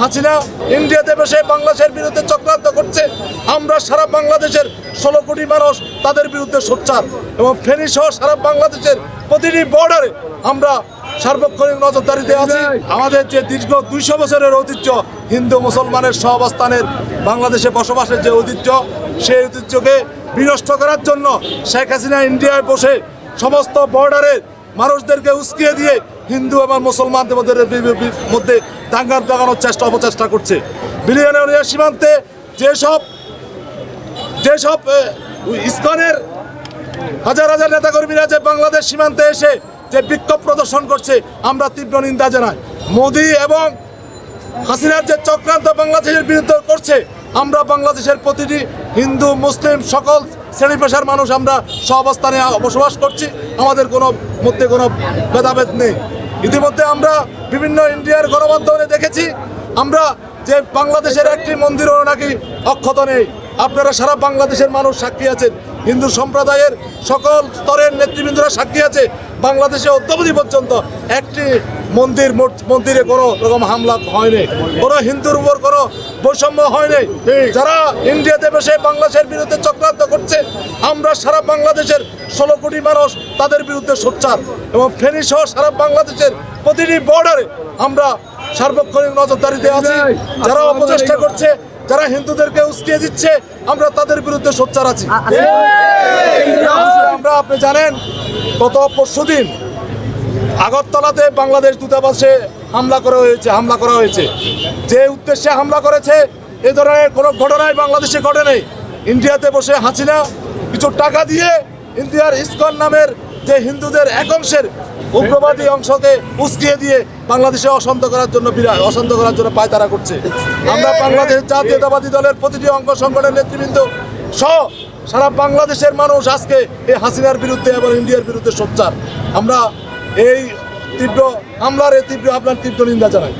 হাসিনা ইন্ডিয়াতে বসে বাংলাদেশের বিরুদ্ধে চক্রান্ত করছে। আমরা সারা বাংলাদেশের ষোলো কোটি মানুষ তাদের বিরুদ্ধে সোচ্চার এবং ফেনী সহ সারা বাংলাদেশের প্রতিটি বর্ডারে আমরা সার্বক্ষণিক নজরদারিতে আছি। আমাদের যে দীর্ঘ দুইশো বছরের ঐতিহ্য, হিন্দু মুসলমানের সহাবস্থানের বাংলাদেশে বসবাসের যে ঐতিহ্য, সেই ঐতিহ্যকে বিনষ্ট করার জন্য শেখ হাসিনা ইন্ডিয়ায় বসে সমস্ত বর্ডারের মানুষদেরকে উস্কিয়ে দিয়ে হিন্দু এবং মুসলমানদের মধ্যে দাঙ্গার দাগানোর চেষ্টা, অপচেষ্টা করছে। বিলিয়নের সীমান্তে যেসব যেসব ইসকনের হাজার হাজার নেতাকর্মীরা যে বাংলাদেশ সীমান্তে এসে যে বিক্ষোভ প্রদর্শন করছে, আমরা তীব্র নিন্দা জানাই। মোদি এবং হাসিনার যে চক্রান্ত বাংলাদেশের বিরুদ্ধে করছে, আমরা বাংলাদেশের প্রতিটি হিন্দু, মুসলিম সকল শ্রেণি পেশার মানুষ আমরা সহাবস্থানে বসবাস করছি, আমাদের কোনো মধ্যে কোনো ভেদাভেদ নেই। ইতিমধ্যে আমরা বিভিন্ন ইন্ডিয়ার গণমাধ্যমে দেখেছি, আমরা যে বাংলাদেশের একটি মন্দিরও নাকি অক্ষত নেই। আপনারা সারা বাংলাদেশের মানুষ সাক্ষী আছেন। হিন্দু সম্প্রদায়ের সকল স্তরের নেতৃবৃন্দরা সাক্ষী আছে। বাংলাদেশে অদ্যাবধি পর্যন্ত একটি মন্দির মন্দিরে কোনো রকম হামলা হয়নি কোনো হিন্দুর উপর কোনো বৈষম্য হয়নি। যারা ইন্ডিয়াতে বসে বাংলাদেশের বিরুদ্ধে চক্রান্ত করছে আমরা সারা বাংলাদেশের ষোলো কোটি মানুষ তাদের বিরুদ্ধে সোচ্চার এবং ফেনী সহ সারা বাংলাদেশের প্রতিটি বর্ডারে আমরা সার্বক্ষণিক নজরদারিতে আছি। যারা অপচেষ্টা করছে যারা হিন্দুদেরকে উস্কিয়ে দিচ্ছে আমরা তাদের বিরুদ্ধে সোচ্চার আছি। আমরা আপনি জানেন গত পরশুদিন আগরতলাতে বাংলাদেশ দূতাবাসে হামলা করা হয়েছে, হামলা করা হয়েছে। যে উদ্দেশ্যে হামলা করেছে, এ ধরনের কোনো ঘটনাই বাংলাদেশে ঘটে নেই। ইন্ডিয়াতে বসে হাসিনা কিছু টাকা দিয়ে ইন্ডিয়ার ইসকন নামের যে হিন্দুদের এক অংশের উগ্রবাদী অংশকে উস্কিয়ে দিয়ে বাংলাদেশে অশান্ত করার জন্য বিরাট অশান্ত করার জন্য পায়তারা করছে। আমরা বাংলাদেশ জাতীয়তাবাদী দলের প্রতিটি অঙ্গ সংগঠনের নেতৃবৃন্দ সহ সারা বাংলাদেশের মানুষ আজকে এই হাসিনার বিরুদ্ধে এবং ইন্ডিয়ার বিরুদ্ধে সোচ্চার। আমরা এই তীব্র হামলার এই তীব্র আপনার তীব্র নিন্দা জানাই